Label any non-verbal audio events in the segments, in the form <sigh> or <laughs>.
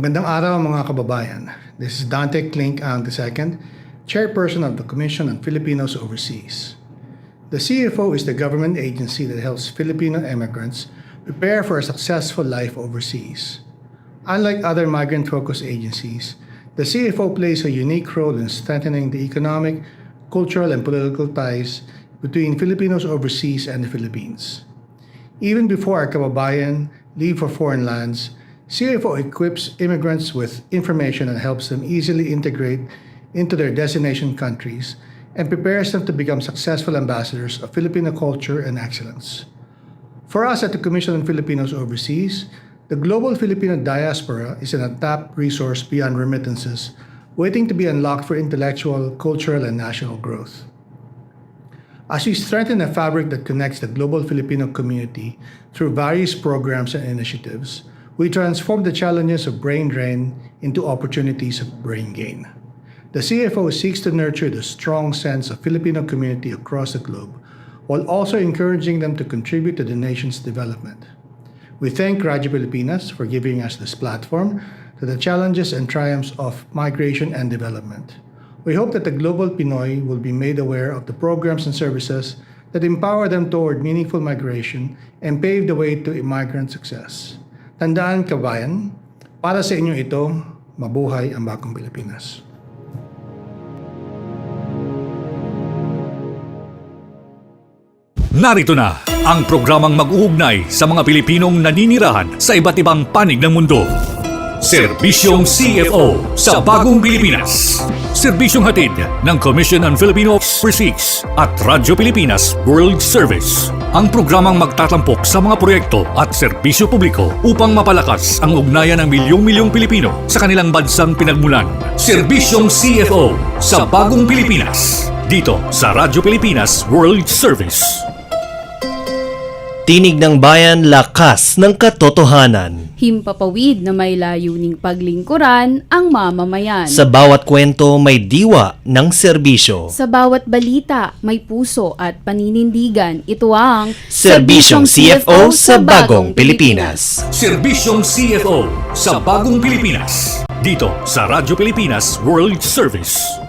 Magandang araw mga kababayan. This is Dante Klink ang II, Chairperson of the Commission on Filipinos Overseas. The CFO is the government agency that helps Filipino immigrants prepare for a successful life overseas. Unlike other migrant-focused agencies, the CFO plays a unique role in strengthening the economic, cultural, and political ties between Filipinos overseas and the Philippines. Even before our kababayan leave for foreign lands, CFO equips immigrants with information and helps them easily integrate into their destination countries and prepares them to become successful ambassadors of Filipino culture and excellence. For us at the Commission on Filipinos Overseas, the global Filipino diaspora is an untapped resource beyond remittances, waiting to be unlocked for intellectual, cultural, and national growth. As we strengthen a fabric that connects the global Filipino community through various programs and initiatives, we transform the challenges of brain drain into opportunities of brain gain. The CFO seeks to nurture the strong sense of Filipino community across the globe while also encouraging them to contribute to the nation's development. We thank Radio Pilipinas for giving us this platform to the challenges and triumphs of migration and development. We hope that the global Pinoy will be made aware of the programs and services that empower them toward meaningful migration and pave the way to immigrant success. Tandaan kabayan, para sa inyo ito, mabuhay ang bagong Pilipinas. Narito na ang programang mag-uugnay sa mga Pilipinong naninirahan sa iba't ibang panig ng mundo. Serbisyong CFO sa Bagong Pilipinas. Serbisyong hatid ng Commission on Filipino Overseas at Radyo Pilipinas World Service. Ang programang magtatampok sa mga proyekto at serbisyo publiko upang mapalakas ang ugnayan ng milyong-milyong Pilipino sa kanilang bansang pinagmulan. Serbisyong CFO sa Bagong Pilipinas. Dito sa Radyo Pilipinas World Service. Tinig ng bayan, lakas ng katotohanan. Himpapawid na may layuning paglingkuran ang mamamayan. Sa bawat kwento may diwa ng serbisyo. Sa bawat balita, may puso at paninindigan. Ito ang Serbisyong CFO sa Bagong Pilipinas. Serbisyong CFO sa Bagong Pilipinas. Dito sa Radyo Pilipinas World Service.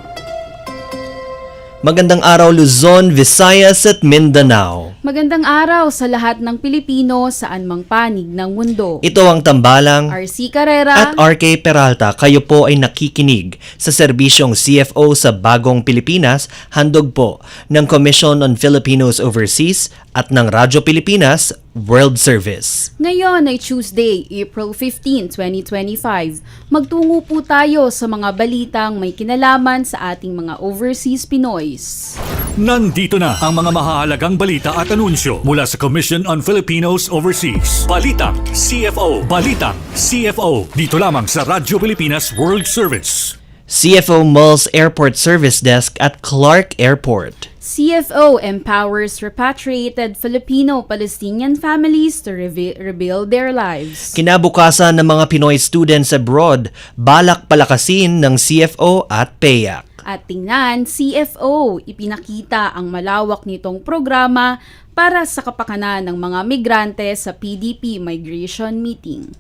Magandang araw Luzon, Visayas at Mindanao. Magandang araw sa lahat ng Pilipino saan mang panig ng mundo. Ito ang tambalang RC Carrera at RK Peralta. Kayo po ay nakikinig sa serbisyong CFO sa Bagong Pilipinas, handog po ng Commission on Filipinos Overseas at ng Radyo Pilipinas World Service. Ngayon ay Tuesday, April 15, 2025. Magtungo po tayo sa mga balitang may kinalaman sa ating mga overseas Pinoys. Nandito na ang mga mahahalagang balita at anunsyo mula sa Commission on Filipinos Overseas. Balitang CFO. Balitang CFO. Dito lamang sa Radyo Pilipinas World Service. CFO Malls Airport Service Desk at Clark Airport. CFO empowers repatriated Filipino-Palestinian families to reve- rebuild their lives. Kinabukasan ng mga Pinoy students abroad, balak palakasin ng CFO at PAYAC. At tingnan, CFO, ipinakita ang malawak nitong programa para sa kapakanan ng mga migrante sa PDP Migration Meeting.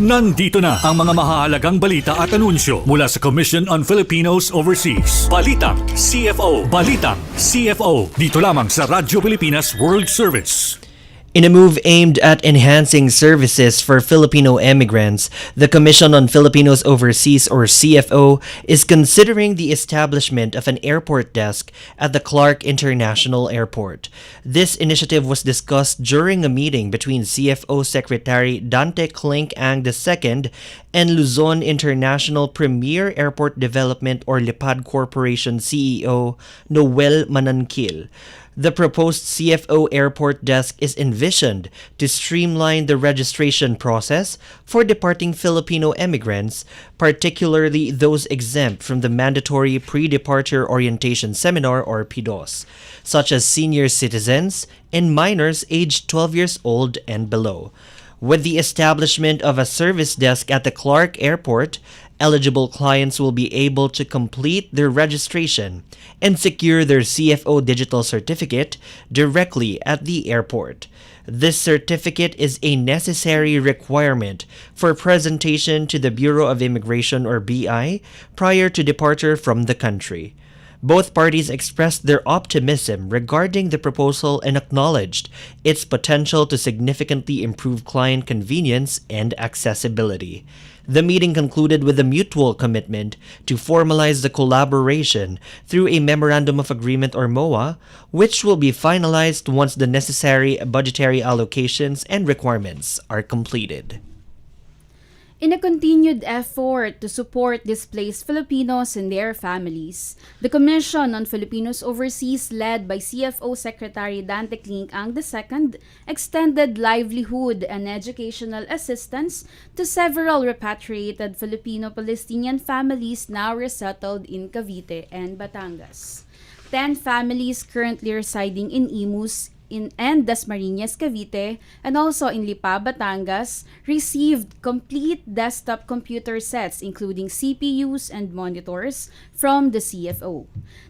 Nandito na ang mga mahahalagang balita at anunsyo mula sa Commission on Filipinos Overseas. Balitang CFO. Balitang CFO. Dito lamang sa Radyo Pilipinas World Service. In a move aimed at enhancing services for Filipino immigrants, the Commission on Filipinos Overseas, or CFO, is considering the establishment of an airport desk at the Clark International Airport. This initiative was discussed during a meeting between CFO Secretary Dante Klink Ang II and Luzon International Premier Airport Development or LIPAD Corporation CEO Noel Manankil. The proposed CFO airport desk is envisioned to streamline the registration process for departing Filipino immigrants, particularly those exempt from the mandatory pre-departure orientation seminar or PDOS, such as senior citizens and minors aged 12 years old and below. With the establishment of a service desk at the Clark Airport, eligible clients will be able to complete their registration and secure their CFO digital certificate directly at the airport. This certificate is a necessary requirement for presentation to the Bureau of Immigration or BI prior to departure from the country. Both parties expressed their optimism regarding the proposal and acknowledged its potential to significantly improve client convenience and accessibility. The meeting concluded with a mutual commitment to formalize the collaboration through a Memorandum of Agreement or MOA, which will be finalized once the necessary budgetary allocations and requirements are completed. In a continued effort to support displaced Filipinos and their families, the Commission on Filipinos Overseas, led by CFO Secretary Dante Clinkang II, extended livelihood and educational assistance to several repatriated Filipino-Palestinian families now resettled in Cavite and Batangas. Ten families currently residing in Imus in and Dasmariñas, Cavite, and also in Lipa, Batangas, received complete desktop computer sets including CPUs and monitors from the CFO.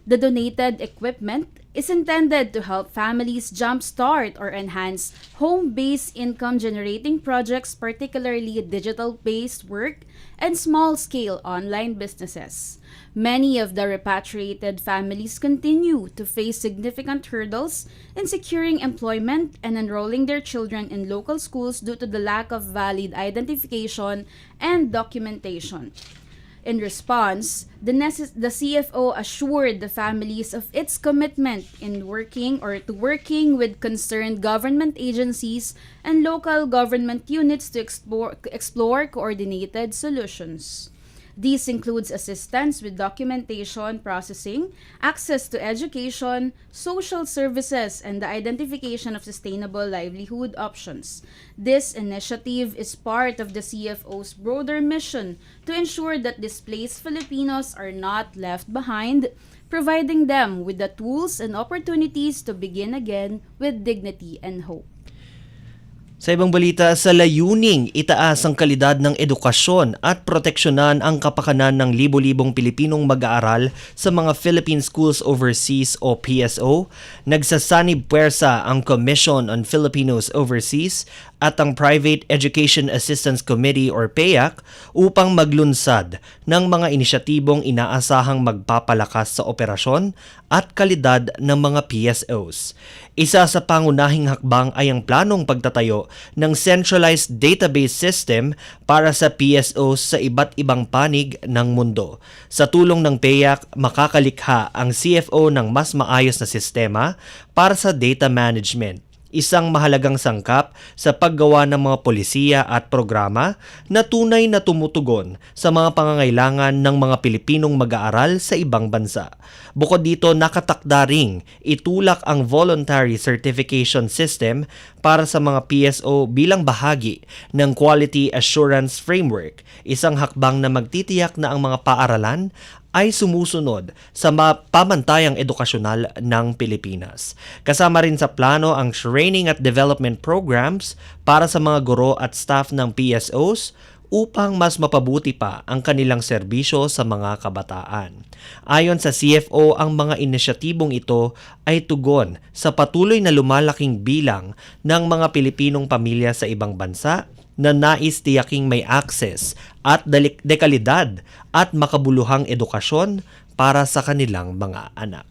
The donated equipment is intended to help families jumpstart or enhance home-based income-generating projects, particularly digital-based work and small-scale online businesses. Many of the repatriated families continue to face significant hurdles in securing employment and enrolling their children in local schools due to the lack of valid identification and documentation. In response, the, necess- the CFO assured the families of its commitment in working or to working with concerned government agencies and local government units to explore, explore coordinated solutions. This includes assistance with documentation processing, access to education, social services, and the identification of sustainable livelihood options. This initiative is part of the CFO's broader mission to ensure that displaced Filipinos are not left behind, providing them with the tools and opportunities to begin again with dignity and hope. Sa ibang balita, sa layuning itaas ang kalidad ng edukasyon at proteksyonan ang kapakanan ng libo-libong Pilipinong mag-aaral sa mga Philippine Schools Overseas o PSO, nagsasanib puwersa ang Commission on Filipinos Overseas at ang Private Education Assistance Committee or PAYAC upang maglunsad ng mga inisyatibong inaasahang magpapalakas sa operasyon at kalidad ng mga PSOs. Isa sa pangunahing hakbang ay ang planong pagtatayo ng centralized database system para sa PSOs sa iba't ibang panig ng mundo. Sa tulong ng PAYAC, makakalikha ang CFO ng mas maayos na sistema para sa data management isang mahalagang sangkap sa paggawa ng mga polisiya at programa na tunay na tumutugon sa mga pangangailangan ng mga Pilipinong mag-aaral sa ibang bansa. Bukod dito, nakatakda ring itulak ang voluntary certification system para sa mga PSO bilang bahagi ng Quality Assurance Framework, isang hakbang na magtitiyak na ang mga paaralan ay sumusunod sa ma- pamantayang edukasyonal ng Pilipinas. Kasama rin sa plano ang training at development programs para sa mga guro at staff ng PSOs upang mas mapabuti pa ang kanilang serbisyo sa mga kabataan. Ayon sa CFO, ang mga inisyatibong ito ay tugon sa patuloy na lumalaking bilang ng mga Pilipinong pamilya sa ibang bansa na nais tiyaking may access at dekalidad at makabuluhang edukasyon para sa kanilang mga anak.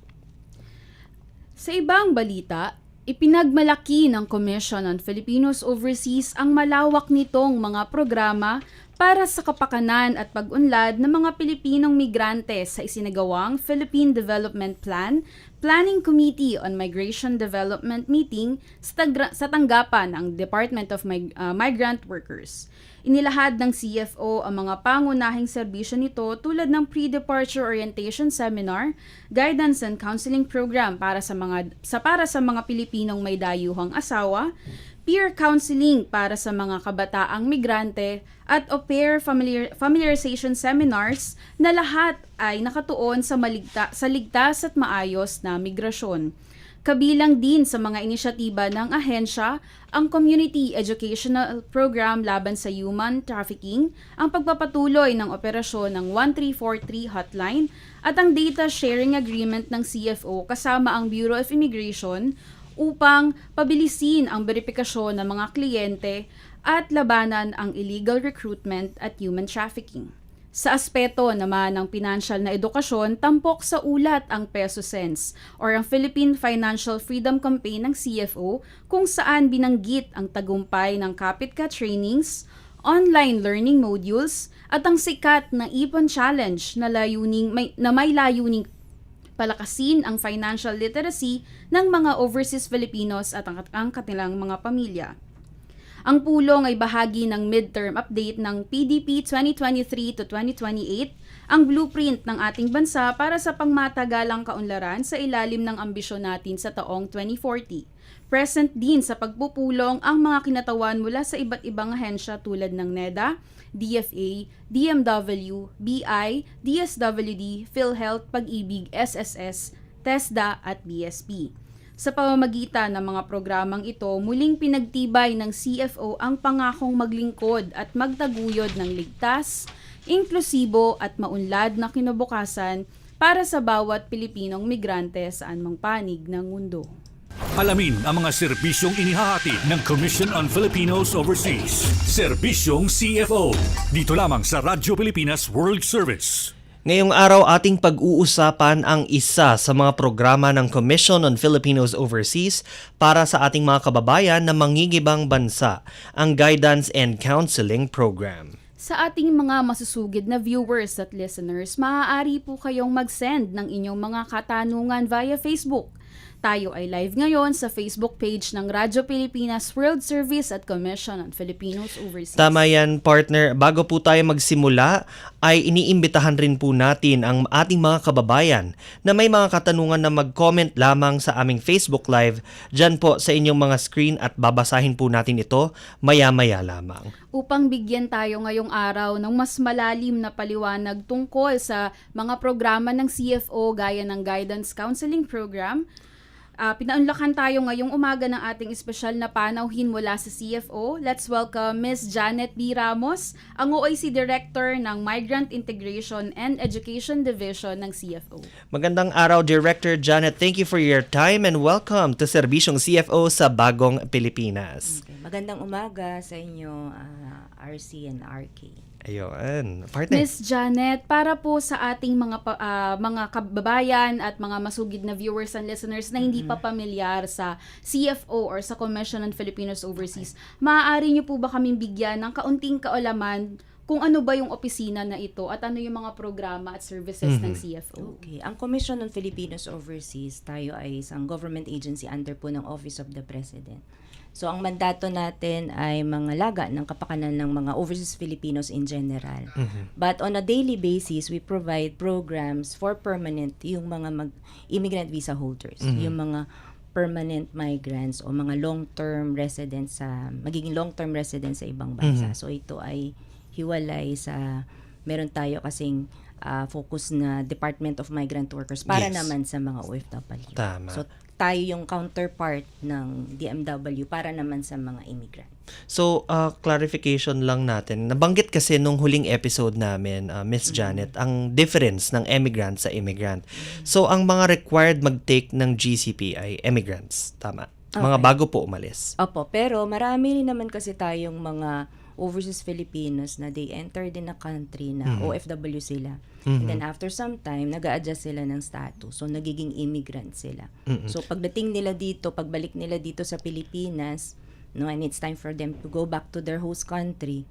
Sa ibang balita, ipinagmalaki ng Commission on Filipinos Overseas ang malawak nitong mga programa para sa kapakanan at pag-unlad ng mga Pilipinong migrante sa isinagawang Philippine Development Plan Planning Committee on Migration Development meeting sa, tanggapan ng Department of Mig- uh, Migrant Workers. Inilahad ng CFO ang mga pangunahing serbisyo nito tulad ng pre-departure orientation seminar, guidance and counseling program para sa mga sa para sa mga Pilipinong may dayuhang asawa, peer counseling para sa mga kabataang migrante at au pair familiar, familiarization seminars na lahat ay nakatuon sa maligta, sa ligtas at maayos na migrasyon. Kabilang din sa mga inisyatiba ng ahensya ang Community Educational Program laban sa human trafficking, ang pagpapatuloy ng operasyon ng 1343 hotline at ang data sharing agreement ng CFO kasama ang Bureau of Immigration upang pabilisin ang verifikasyon ng mga kliyente at labanan ang illegal recruitment at human trafficking. Sa aspeto naman ng financial na edukasyon, tampok sa ulat ang Peso Sense or ang Philippine Financial Freedom Campaign ng CFO kung saan binanggit ang tagumpay ng Kapit Ka trainings, online learning modules at ang sikat na Ipon Challenge na, layuning, may, na may layuning palakasin ang financial literacy ng mga overseas Filipinos at ang, ang kanilang mga pamilya. Ang pulong ay bahagi ng midterm update ng PDP 2023 to 2028, ang blueprint ng ating bansa para sa pangmatagalang kaunlaran sa ilalim ng ambisyon natin sa taong 2040. Present din sa pagpupulong ang mga kinatawan mula sa iba't ibang ahensya tulad ng NEDA, DFA, DMW, BI, DSWD, PhilHealth, Pag-ibig, SSS, TESDA at BSP. Sa pamamagitan ng mga programang ito, muling pinagtibay ng CFO ang pangakong maglingkod at magtaguyod ng ligtas, inklusibo at maunlad na kinabukasan para sa bawat Pilipinong migrante sa anumang panig ng mundo. Alamin ang mga serbisyong inihahatid ng Commission on Filipinos Overseas. Serbisyong CFO. Dito lamang sa Radyo Pilipinas World Service. Ngayong araw ating pag-uusapan ang isa sa mga programa ng Commission on Filipinos Overseas para sa ating mga kababayan na mangingibang bansa, ang Guidance and Counseling Program. Sa ating mga masusugid na viewers at listeners, maaari po kayong mag-send ng inyong mga katanungan via Facebook. Tayo ay live ngayon sa Facebook page ng Radyo Pilipinas World Service at Commission on Filipinos Overseas. Tama yan, partner. Bago po tayo magsimula, ay iniimbitahan rin po natin ang ating mga kababayan na may mga katanungan na mag-comment lamang sa aming Facebook Live dyan po sa inyong mga screen at babasahin po natin ito maya-maya lamang. upang bigyan tayo ngayong araw ng mas malalim na paliwanag tungkol sa mga programa ng CFO gaya ng Guidance Counseling Program. Ah, pinaunlakan tayo ngayong umaga ng ating espesyal na panauhin mula sa CFO. Let's welcome Ms. Janet B. Ramos, ang OIC Director ng Migrant Integration and Education Division ng CFO. Magandang araw, Director Janet. Thank you for your time and welcome to Serbisyong CFO sa Bagong Pilipinas. Okay. Magandang umaga sa inyo, ah, RC and RK. Ayun. Partner. Miss Janet, para po sa ating mga pa- ah, mga kababayan at mga masugid na viewers and listeners na hindi pa pamilyar sa CFO or sa Commission on Filipinos Overseas, maaari niyo po ba kaming bigyan ng kaunting kaalaman kung ano ba yung opisina na ito at ano yung mga programa at services ng CFO? Okay. Ang Commission on Filipinos Overseas, tayo ay isang government agency under po ng Office of the President. So, ang mandato natin ay mga laga ng kapakanan ng mga overseas Filipinos in general. But on a daily basis, we provide programs for permanent, yung mga mag immigrant visa holders, yung mga permanent migrants o mga long-term residents sa magiging long-term residents sa ibang bansa. So ito ay hiwalay sa meron tayo kasing ah, focus na Department of Migrant Workers para Yes. naman sa mga OFW. Tama. So tayo yung counterpart ng DMW para naman sa mga immigrant. So, uh, clarification lang natin. Nabanggit kasi nung huling episode namin, uh, Miss Janet, ang difference ng emigrant sa immigrant. So, ang mga required mag-take ng GCP ay immigrants. Tama. Mga Okay. bago po umalis. Opo, pero marami rin naman kasi tayong mga overseas Filipinos na they entered in a country na OFW sila. And then after some time, nag adjust sila ng status. So, nagiging immigrant sila. So, pagdating nila dito, pagbalik nila dito sa Pilipinas, no, and it's time for them to go back to their host country,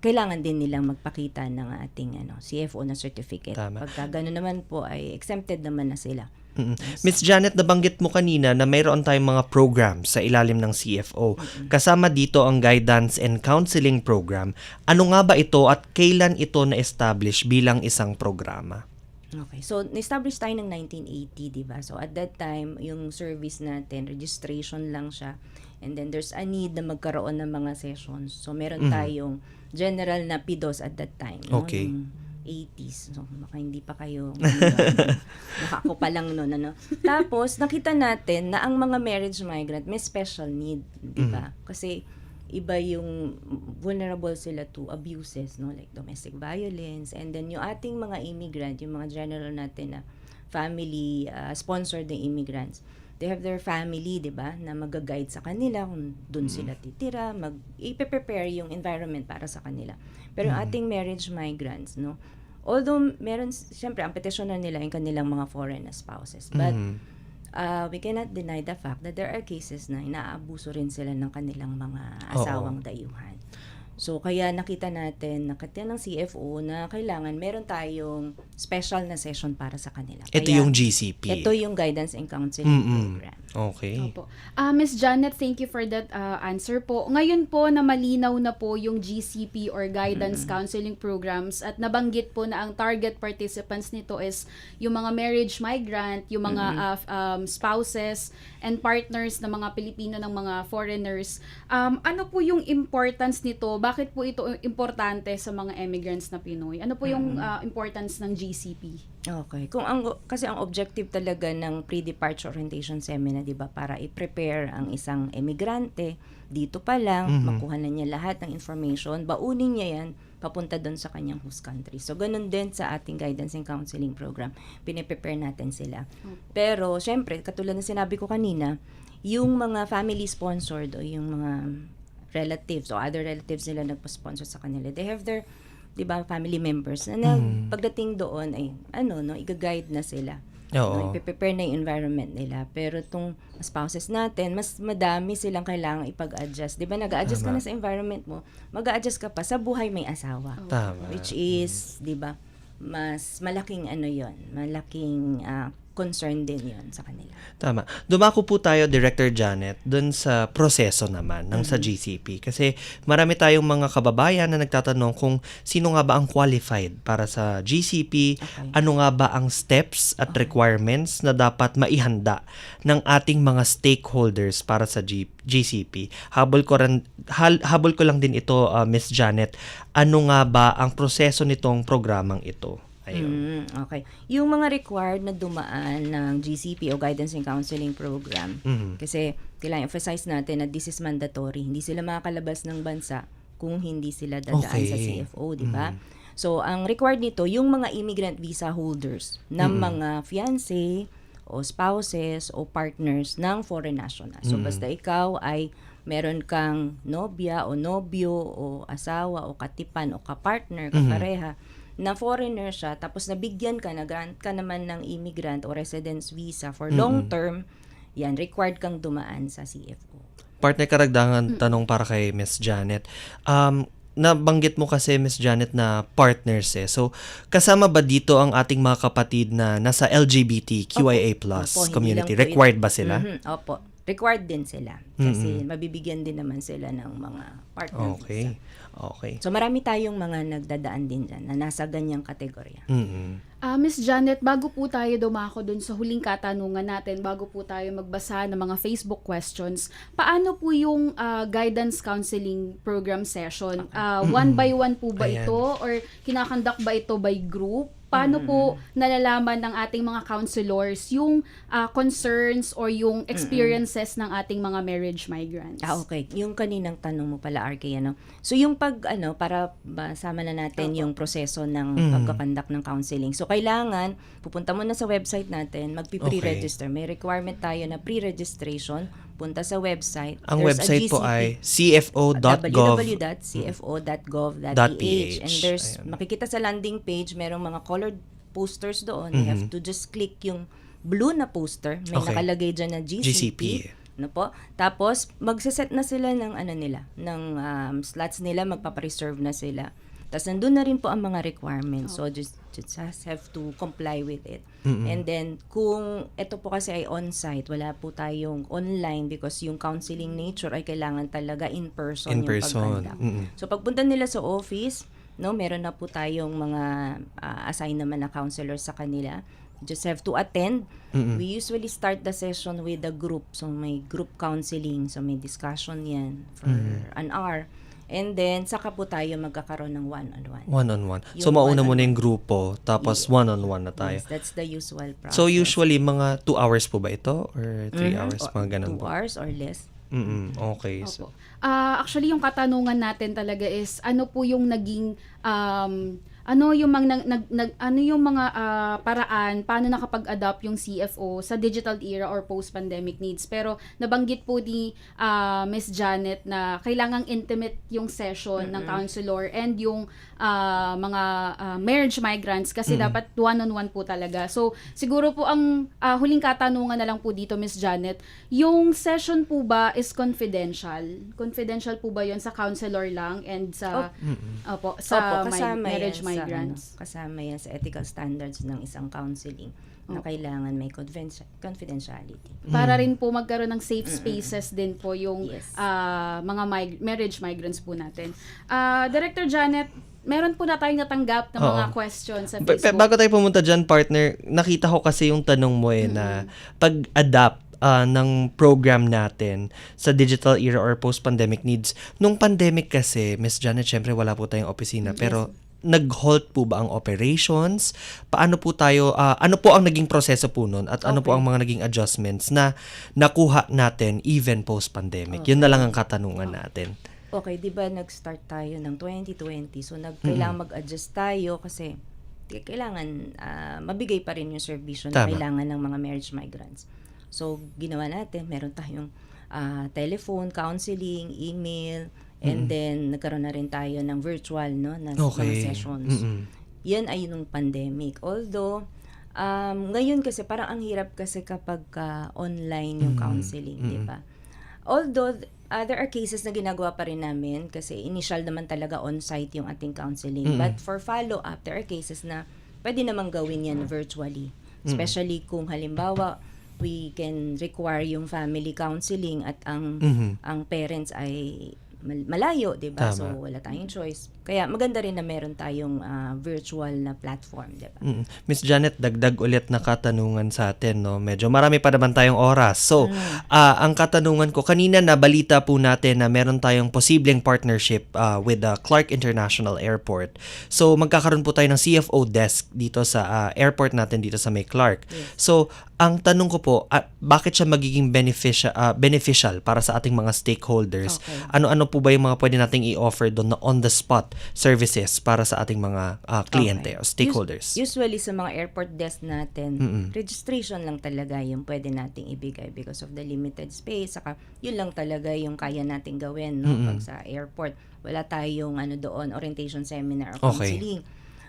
kailangan din nilang magpakita ng ating ano, CFO na certificate. Tama. Pagka gano'n naman po, ay exempted naman na sila. Mm. Miss Janet, nabanggit mo kanina na mayroon tayong mga programs sa ilalim ng CFO. Kasama dito ang Guidance and Counseling Program. Ano nga ba ito at kailan ito na-establish bilang isang programa? Okay. So, na-establish tayo ng 1980, di ba? So, at that time, yung service natin, registration lang siya. And then, there's a need na magkaroon ng mga sessions. So, meron tayong general na PIDOS at that time. no? Okay. Nung 80s. So, baka hindi pa kayo, <laughs> baka ako pa lang noon. Ano. Tapos, nakita natin na ang mga marriage migrant may special need, di ba? Kasi, iba yung vulnerable sila to abuses, no? Like domestic violence. And then, yung ating mga immigrant, yung mga general natin na family uh, sponsored na immigrants, they have their family, 'di ba, na mag-guide sa kanila kung doon sila titira, mag i-prepare yung environment para sa kanila. Pero yung ating marriage migrants, no, although meron syempre ang petisyonan nila yung kanilang mga foreign spouses, but uh, we cannot deny the fact that there are cases na inaabuso rin sila ng kanilang mga asawang dayuhan. So, kaya nakita natin, nakita ng CFO na kailangan meron tayong special na session para sa kanila. Ito Kaya- yung GCP. ito yung guidance and counseling Mm-mm. program. Okay. Opo. Ah, Miss Janet, thank you for that ah, answer po. Ngayon po na malinaw na po yung GCP or Guidance Counseling Programs at nabanggit po na ang target participants nito is yung mga marriage migrant, yung mga ah, f- um, spouses and partners ng mga Pilipino ng mga foreigners. Um, ano po yung importance nito? Bakit po ito importante sa mga immigrants na Pinoy? Ano po yung ah, importance ng GCP? Okay. Kung ang kasi ang objective talaga ng pre-departure orientation seminar, 'di ba, para i-prepare ang isang emigrante dito pa lang, makuha na niya lahat ng information, baunin niya 'yan papunta doon sa kanyang host country. So ganun din sa ating guidance and counseling program. Pine-prepare natin sila. Pero syempre, katulad ng sinabi ko kanina, yung mga family sponsored o yung mga relatives o other relatives nila nagpa-sponsor sa kanila, they have their 'di ba family members. Na, na pagdating doon ay ano no i-guide na sila. Oo. no, i-prepare na yung environment nila. Pero itong spouses natin mas madami silang kailangang ipag-adjust. 'di ba nag-adjust ka na sa environment mo mag-adjust ka pa sa buhay may asawa. Tama. which is 'di ba mas malaking ano yon malaking ah, concern din yon sa kanila Tama. Dumako po tayo, Director Janet, dun sa proseso naman ng sa GCP. Kasi marami tayong mga kababayan na nagtatanong kung sino nga ba ang qualified para sa GCP, ano nga ba ang steps at requirements na dapat maihanda ng ating mga stakeholders para sa G- GCP. Habol ko, rin, hal- habol ko lang din ito, uh, Miss Janet. Ano nga ba ang proseso nitong programang ito? Ayun. Mm, okay. Yung mga required na dumaan ng GCP o Guidance and Counseling Program, Mhm. kasi kailangan emphasize natin na this is mandatory. Hindi sila makakalabas ng bansa kung hindi sila dadaan sa Okay. CFO, di ba? So, ang required nito, yung mga immigrant visa holders ng mga fiancé o spouses o partners ng foreign national. So, basta ikaw ay meron kang nobya o nobyo o asawa o katipan o kapartner, kapareha, na foreigner siya, tapos nabigyan ka, na-grant ka naman ng immigrant o residence visa for long term, yan, required kang dumaan sa CFO. partner karagdagan tanong para kay Miss Janet. Um, nabanggit mo kasi Miss Janet na partners eh. So, kasama ba dito ang ating mga kapatid na nasa LGBTQIA+ hindi community? Required ba sila? Mhm, Opo. Required din sila. Kasi mabibigyan din naman sila ng mga partner Okay. visa. Okay. So marami tayong mga nagdadaan din dyan na nasa ganyang kategorya. Mm-mm. Ah, Miss Janet, bago po tayo dumako dun sa huling katanungan natin, bago po tayo magbasa ng mga Facebook questions, paano po yung ah, guidance counseling program session? Ah, one by one po ba Ayan. ito or kinakandak ba ito by group? Paano po nalalaman ng ating mga counselors yung ah, concerns or yung experiences ng ating mga marriage migrants? Ah, okay. Yung kaninang tanong mo pala, RK, ano? So, yung pag, ano, para basama na natin yung proseso ng pagkakandak ng counseling. So, kailangan, pupunta mo na sa website natin, magpi-pre-register. May requirement tayo na pre-registration. Punta sa website. Ang There's website po ay cfo.gov. www.cfo.gov.ph .ph. and there's Ayan. makikita sa landing page merong mga colored posters doon you have to just click yung blue na poster may Mm-hmm. Okay. nakalagay dyan na GCP, GCP. no po tapos magse-set na sila ng ano nila ng um, slots nila magpapa-reserve na sila tapos nandun na rin po ang mga requirements. So, just, just have to comply with it. And then, kung ito po kasi ay on-site, wala po tayong online because yung counseling nature ay kailangan talaga in person In yung person. pagkandak. Mm-mm. So pagpunta nila sa office, no, meron na po tayong mga uh, assign naman na counselors sa kanila. Just have to attend. We usually start the session with a group. So may group counseling, so may discussion 'yan for an hour. And then, saka po tayo magkakaroon ng one-on-one. One-on-one. So, mauna muna yung grupo, tapos one-on-one na tayo. Yes, that's the usual process. So, usually, mga 2 hours po ba ito? Or 3 Mhm. hours? Mga ganun Two po. hours or less. Mm-mm. Okay. So, Opo. Ah, actually, yung katanungan natin talaga is ano po yung naging um, ano yung mga nag, nag- nag- ano yung mga ah, paraan paano nakapag-adapt yung CFO sa digital era or post-pandemic needs. Pero nabanggit po ni ah, Miss Janet na kailangang intimate yung session ng counselor and yung ah, mga ah, marriage migrants kasi dapat one-on-one po talaga. So, siguro po ang ah, huling katanungan na lang po dito, Miss Janet, yung session po ba is confidential? Confidential po ba yon sa counselor lang and sa opo, sa Opo, mi- kasama marriage yan migrants? Sa, ano, kasama yan sa ethical standards ng isang counseling na kailangan may confidenti- confidentiality. Para rin po magkaroon ng safe spaces din po yung Yes. ah, mga mig- marriage migrants po natin. Ah, Director Janet, meron po na tayong natanggap na mga Oo. questions sa Ba- ba- Facebook. bago tayo pumunta dyan, partner, nakita ko kasi yung tanong mo eh na pag-adapt ah, ng program natin sa digital era or post-pandemic needs. Nung pandemic kasi, Miss Janet, syempre wala po tayong opisina. Pero nag-halt po ba ang operations? Paano po tayo, ah, ano po ang naging proseso po nun? At ano po ang mga naging adjustments na nakuha natin even post-pandemic? Yun na lang ang katanungan natin. Okay, di ba nag-start tayo ng 2020? So, nag, kailangan mag-adjust tayo kasi kailangan ah, mabigay pa rin yung serbisyo na Tama. kailangan ng mga marriage migrants. So, ginawa natin, meron tayong ah, telephone, counseling, email, and then nagkaroon na rin tayo ng virtual no, na mga Okay. sessions. Mm-mm. Yan ay nung pandemic. Although, um, ngayon kasi parang ang hirap kasi kapag ka online yung counseling, di ba? Although, uh, there are cases na ginagawa pa rin namin kasi initial naman talaga on-site yung ating counseling. But for follow-up, there are cases na pwede namang gawin yan virtually. Especially kung halimbawa, we can require yung family counseling at ang Mhm. ang parents ay mal- malayo, 'di ba? So wala tayong choice. Kaya maganda rin na meron tayong ah, virtual na platform, 'di ba? Mm. Miss Janet, dagdag ulit na katanungan sa atin, no? Medyo marami pa naman tayong oras. So, ah, ang katanungan ko, kanina na balita po natin na meron tayong posibleng partnership ah, with the Clark International Airport. So, magkakaroon po tayo ng CFO desk dito sa ah, airport natin dito sa May Clark. So, ang tanong ko po, ah, bakit siya magiging beneficial, beneficial para sa ating mga stakeholders? Okay. Ano-ano po ba yung mga pwede nating i-offer doon na services para sa ating mga ah, kliyente o Okay. stakeholders? Us- usually sa mga airport desk natin, Mm-mm. registration lang talaga yung pwede nating ibigay because of the limited space. Saka yun lang talaga yung kaya nating gawin no, pag sa airport. Wala tayong ano doon, orientation seminar or Okay.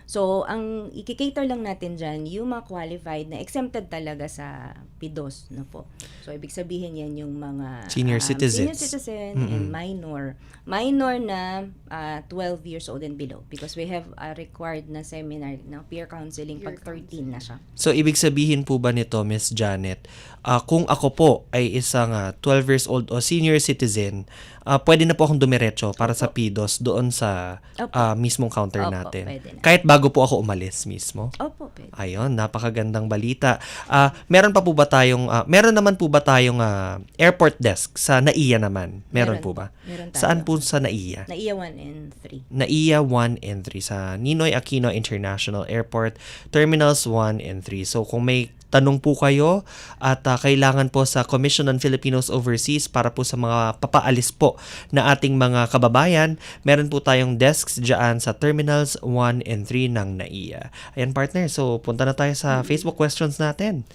So, ang ikikater lang natin dyan, yung mga qualified na exempted talaga sa PIDOS na po. So, ibig sabihin yan yung mga Senior um, citizens. senior citizen and minor. Minor na ah, 12 years old and below because we have a required na seminar na peer counseling pag 13 na siya. So, ibig sabihin po ba nito, Miss Janet, ah, kung ako po ay isang ah, 12 years old o senior citizen, ah, pwede na po akong dumiretso para sa PIDOS doon sa Opo. ah, mismong counter Opo, natin. na. Kahit bago po ako umalis mismo. Opo, pwede. Ayun, napakagandang balita. Ah, meron pa po ba tayong ah, meron naman po ba tayong ah, airport desk sa NAIA naman? Meron, Meron po ba? Meron tayo. Saan po sa NAIA? Na iya 1 and 3. NAIA 1 and 3 sa Ninoy Aquino International Airport, Terminals 1 and 3. So kung may tanong po kayo at ah, kailangan po sa Commission on Filipinos Overseas para po sa mga papaalis po na ating mga kababayan, meron po tayong desks dyan sa Terminals 1 and 3 ng NAIA. Ayan partner, so punta na tayo sa Facebook questions natin.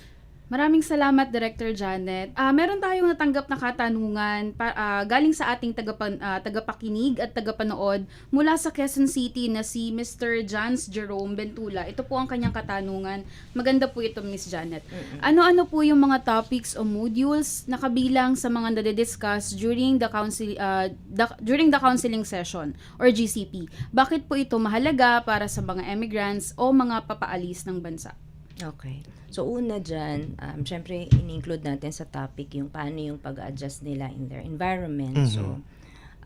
Maraming salamat, Director Janet. Ah, meron tayong natanggap na katanungan pa, ah, galing sa ating tagapan, ah, tagapakinig at tagapanood mula sa Quezon City na si Mr. Jans Jerome Bentula. Ito po ang kanyang katanungan. Maganda po ito, Miss Janet. Ano-ano po yung mga topics o modules na kabilang sa mga nade-discuss during the council ah, the- during the counseling session or GCP? Bakit po ito mahalaga para sa mga immigrants o mga papaalis ng bansa? Okay. So, una dyan, um, syempre, in-include natin sa topic yung paano yung pag-adjust nila in their environment. So,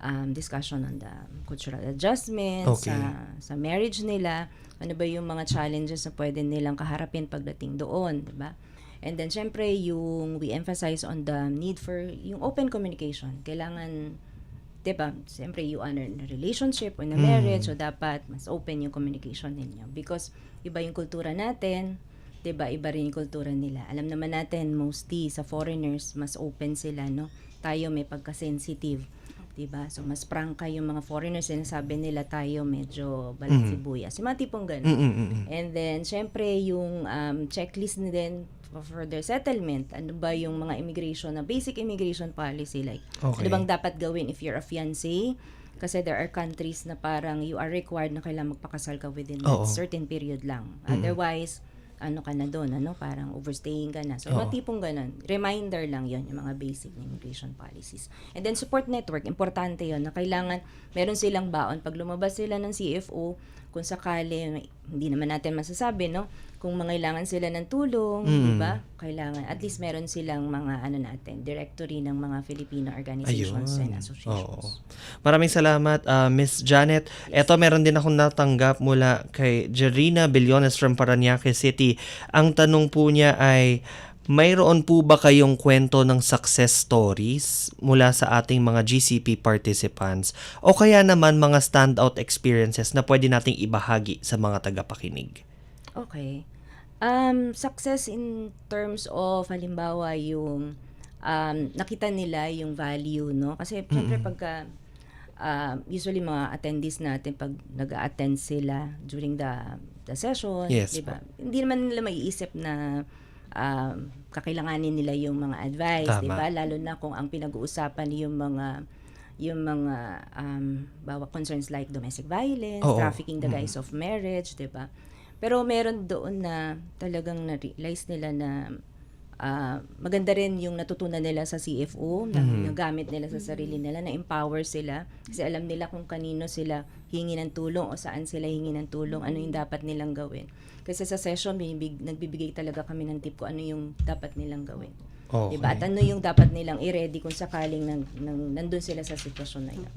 um, discussion on the cultural adjustments, Okay. sa, sa marriage nila, ano ba yung mga challenges na pwede nilang kaharapin pagdating doon, di ba? And then, syempre, yung we emphasize on the need for yung open communication. Kailangan diba, siyempre you honor in a relationship or in a marriage, so dapat mas open yung communication ninyo. Because iba yung kultura natin, diba, iba rin yung kultura nila. Alam naman natin, mostly sa foreigners, mas open sila, no? Tayo may pagka-sensitive. Diba? So, mas prangka yung mga foreigners, sinasabi nila tayo medyo balat sibuyas. Yung mga tipong ganun. Mm-mm-mm. And then, syempre, yung um, checklist na din for further settlement. Ano ba yung mga immigration na basic immigration policy? Like, Okay. ano bang dapat gawin if you're a fiancé? Kasi there are countries na parang you are required na kailangan magpakasal ka within Oo. that certain period lang. Otherwise, ano ka na doon, ano, parang overstaying ka na. So, mga tipong ganun. Reminder lang yon yung mga basic na immigration policies. And then, support network, importante yon na kailangan, meron silang baon. Pag lumabas sila ng CFO, kung sakali, hindi naman natin masasabi, no? Kung mangailangan sila ng tulong, di ba? Kailangan, at least meron silang mga, ano natin, directory ng mga Filipino organizations and Ayun. associations. Oo. Maraming salamat, uh, Miss Janet. Eto, meron din akong natanggap mula kay Jerina Billones from Paranaque City. Ang tanong po niya ay, mayroon po ba kayong kwento ng success stories mula sa ating mga GCP participants o kaya naman mga standout experiences na pwede nating ibahagi sa mga tagapakinig? Okay. Um, success in terms of halimbawa yung um, nakita nila yung value, no? Kasi syempre pagka um, usually mga attendees natin pag nag-attend sila during the the session, Yes, 'di ba? Hindi naman nila maiisip na um, kakailanganin nila yung mga advice. 'di ba? Lalo na kung ang pinag-uusapan yung mga yung mga um, bawa concerns like domestic violence, Oo. trafficking the guise of marriage, 'di ba? Pero meron doon na talagang na-realize nila na ah, maganda rin yung natutunan nila sa CFO, na nagamit nila sa sarili nila, na-empower sila. Kasi alam nila kung kanino sila hingi ng tulong o saan sila hingi ng tulong, ano yung dapat nilang gawin. Kasi sa session, binibig, nagbibigay talaga kami ng tip ko ano yung dapat nilang gawin. Okay. Diba? At ano yung dapat nilang i-ready kung sakaling nang, nang, nandun sila sa sitwasyon na yun.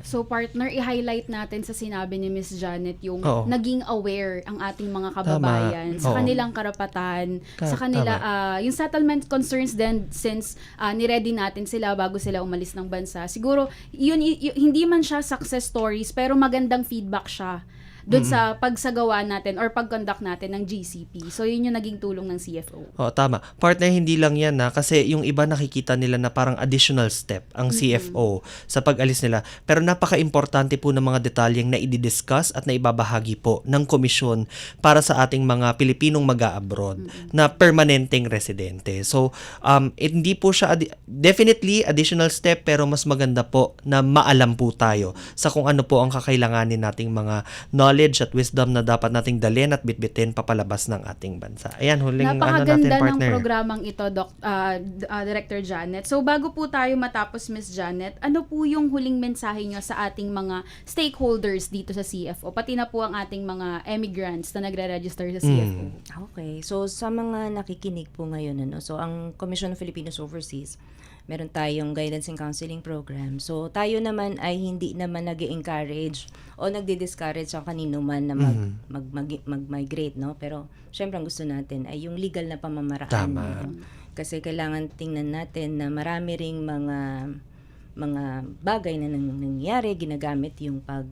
So partner, i-highlight natin sa sinabi ni Miss Janet yung Oo. naging aware ang ating mga kababayan sa Oo. kanilang karapatan, Ka- sa kanila tama. ah, yung settlement concerns din since ah, ni-ready natin sila bago sila umalis ng bansa. Siguro yun, y- y- hindi man siya success stories pero magandang feedback siya doon sa pagsagawa natin or pag-conduct natin ng GCP. So yun yung naging tulong ng CFO. Oo, tama. Partner, hindi lang yan na kasi yung iba nakikita nila na parang additional step ang CFO sa pag-alis nila. Pero napaka-importante po ng mga detalyeng na i-discuss at na ibabahagi po ng komisyon para sa ating mga Pilipinong mag-abroad na permanenteng residente. So, um, hindi po siya addi- definitely additional step pero mas maganda po na maalam po tayo sa kung ano po ang kakailanganin nating mga knowledge at wisdom na dapat nating dalhin at bitbitin papalabas ng ating bansa. Ayan, huling ano natin, Napakaganda ng partner. programang ito, Doc, D- ah, Director Janet. So bago po tayo matapos, Miss Janet, ano po yung huling mensahe nyo sa ating mga stakeholders dito sa CFO? Pati na po ang ating mga emigrants na nagre-register sa CFO. Okay. So, sa mga nakikinig po ngayon, ano, so ang Commission of Filipinos Overseas, meron tayong guidance and counseling program. So, tayo naman ay hindi naman nag encourage o nagdi-discourage sa kanino man na mag, mag, mag- mag-migrate, no? Pero, syempre, ang gusto natin ay yung legal na pamamaraan. Tama. no? Kasi kailangan tingnan natin na marami ring mga mga bagay na nang, nangyayari, ginagamit yung pag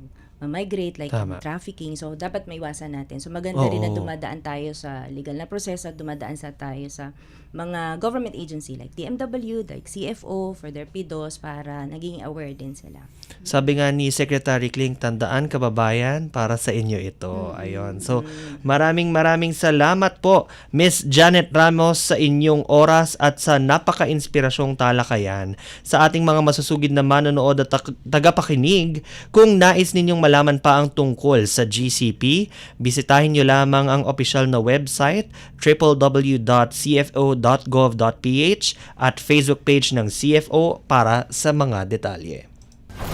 migrate like Tama. trafficking. So, dapat maiwasan natin. So, maganda rin na Oo. dumadaan tayo sa legal na proseso at dumadaan sa tayo sa mga government agency like DMW, like CFO for their PIDOS para naging aware din sila. Sabi nga ni Secretary Kling, tandaan kababayan, para sa inyo ito. Ayon. So, maraming maraming salamat po, Miss Janet Ramos, sa inyong oras at sa napaka-inspirasyong talakayan sa ating mga masusugid na manonood at tag- tagapakinig. Kung nais ninyong malaman pa ang tungkol sa GCP, bisitahin nyo lamang ang official na website www.cfo.gov.ph at Facebook page ng CFO para sa mga detalye.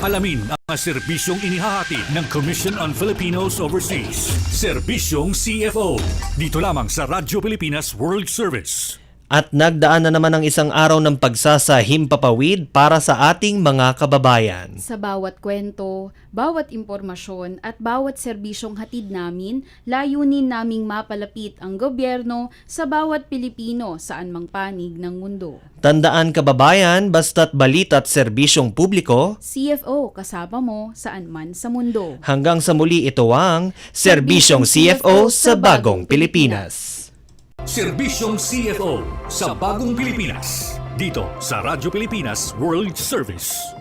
Alamin ang mga serbisyong inihahatid ng Commission on Filipinos Overseas. Serbisyong CFO. Dito lamang sa Radyo Pilipinas World Service. At nagdaan na naman ang isang araw ng pagsasahimpapawid para sa ating mga kababayan. Sa bawat kwento, bawat impormasyon at bawat serbisyong hatid namin, layunin naming mapalapit ang gobyerno sa bawat Pilipino saan mang panig ng mundo. Tandaan kababayan, basta't balita at serbisyong publiko, CFO kasama mo saan man sa mundo. hanggang sa muli ito ang Serbisyong CFO sa Bagong Pilipinas. Serbisyong CFO sa Bagong Pilipinas. Dito sa Radyo Pilipinas World Service.